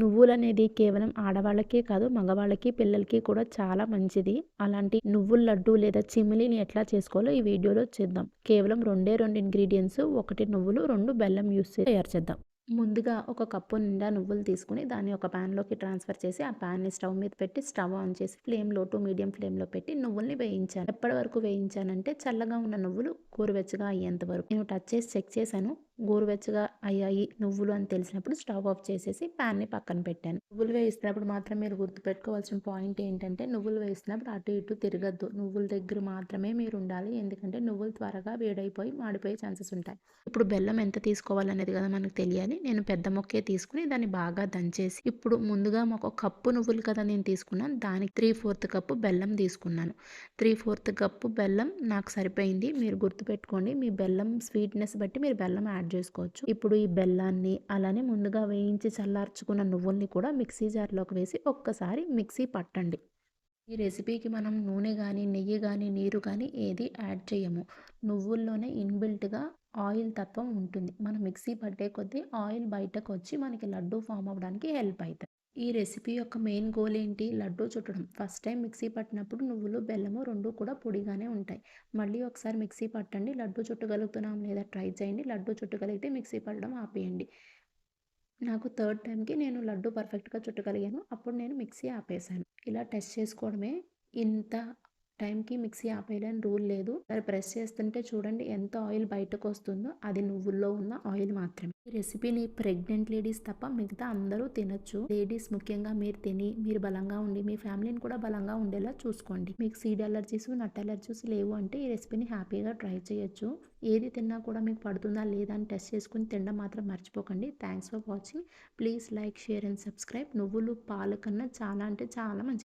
నువ్వులు అనేది కేవలం ఆడవాళ్ళకే కాదు మగవాళ్ళకి పిల్లలకి కూడా చాలా మంచిది. అలాంటి నువ్వుల లడ్డు లేదా చిమిలిని ఎట్లా చేసుకోవాలో ఈ వీడియోలో చేద్దాం. కేవలం రెండే రెండు ఇంగ్రీడియంట్స్ ఒకటి నువ్వులు రెండు బెల్లం యూస్ చేసి తయారు చేద్దాం. ముందుగా ఒక కప్పు నిండా నువ్వులు తీసుకుని దాన్ని ఒక ప్యాన్లోకి ట్రాన్స్ఫర్ చేసి ఆ ప్యాన్ని స్టవ్ మీద పెట్టి స్టవ్ ఆన్ చేసి ఫ్లేమ్లో టు మీడియం ఫ్లేమ్లో పెట్టి నువ్వుల్ని వేయించాను ఎప్పటి వరకు వేయించానంటే చల్లగా ఉన్న నువ్వులు కూరవెచ్చగా అయ్యేంత వరకు. నేను టచ్ చేసి చెక్ చేశాను. గోరువెచ్చగా అయ్యాయి నువ్వులు అని తెలిసినప్పుడు స్టవ్ ఆఫ్ చేసేసి ప్యాన్ని పక్కన పెట్టాను. నువ్వులు వేయిస్తున్నప్పుడు మాత్రం మీరు గుర్తుపెట్టుకోవాల్సిన పాయింట్ ఏంటంటే నువ్వులు వేసినప్పుడు అటు ఇటు తిరగద్దు. నువ్వుల దగ్గర మాత్రమే మీరు ఉండాలి. ఎందుకంటే నువ్వులు త్వరగా వేడైపోయి మాడిపోయే ఛాన్సెస్ ఉంటాయి. ఇప్పుడు బెల్లం ఎంత తీసుకోవాలనేది కదా మనకు తెలియాలి. నేను పెద్ద మొక్కే తీసుకుని దాన్ని బాగా దంచేసి ఇప్పుడు ముందుగా ఒక కప్పు నువ్వులు కదా నేను తీసుకున్నాను. దానికి త్రీ ఫోర్త్ కప్పు బెల్లం తీసుకున్నాను. త్రీ ఫోర్త్ కప్పు బెల్లం నాకు సరిపోయింది. మీరు గుర్తుపెట్టుకోండి మీ బెల్లం స్వీట్నెస్ బట్టి మీరు బెల్లం యాడ్ చేసుకోవచ్చు. ఇప్పుడు ఈ బెల్లాన్ని అలానే ముందుగా వేయించి చల్లార్చుకున్న నువ్వుల్ని కూడా మిక్సీ జార్లోకి వేసి ఒక్కసారి మిక్సీ పట్టండి. ఈ రెసిపీకి మనం నూనె కానీ నెయ్యి కానీ నీరు కానీ ఏది యాడ్ చేయము. నువ్వుల్లోనే ఇన్బిల్ట్గా ఆయిల్ తత్వం ఉంటుంది. మనం మిక్సీ పట్టే కొద్దీ ఆయిల్ బయటకు వచ్చి మనకి లడ్డు ఫామ్ అవ్వడానికి హెల్ప్ అవుతుంది ఈ రెసిపీ యొక్క మెయిన్ గోల్ ఏంటి? లడ్డు చుట్టడం. ఫస్ట్ టైం మిక్సీ పట్టినప్పుడు నువ్వులు బెల్లము రెండు కూడా పొడిగానే ఉంటాయి. మళ్ళీ ఒకసారి మిక్సీ పట్టండి. లడ్డూ చుట్టగలుగుతున్నాం లేదా ట్రై చేయండి. లడ్డు చుట్టగలిగితే మిక్సీ పట్టడం ఆపేయండి. నాకు థర్డ్ టైంకి నేను లడ్డు పర్ఫెక్ట్గా చుట్టగలిగాను. అప్పుడు నేను మిక్సీ ఆపేసాను ఇలా టెస్ట్ చేసుకోవడమే ఇంత టైంకి మిక్సీ ఆపేయాలని రూల్ లేదు. మరి ప్రెస్ చేస్తుంటే చూడండి ఎంత ఆయిల్ బయటకు వస్తుందో అది నువ్వుల్లో ఉన్న ఆయిల్ మాత్రమే. ఈ రెసిపీని ప్రెగ్నెంట్ లేడీస్ తప్ప మిగతా అందరూ తినొచ్చు. లేడీస్ ముఖ్యంగా మీరు తిని మీరు బలంగా ఉండి మీ ఫ్యామిలీని కూడా బలంగా ఉండేలా చూసుకోండి. మీకు సీడ్ అలర్జీస్ నట్ అలర్జీస్ లేవు అంటే ఈ రెసిపీని హ్యాపీగా ట్రై చేయొచ్చు. ఏది తిన్నా కూడా మీకు పడుతుందా లేదా అని టెస్ట్ చేసుకుని తినడం మాత్రం మర్చిపోకండి. Thanks for watching. Please like share and subscribe. నువ్వులు పాలు కన్నా చాలా అంటే చాలా మంచిది.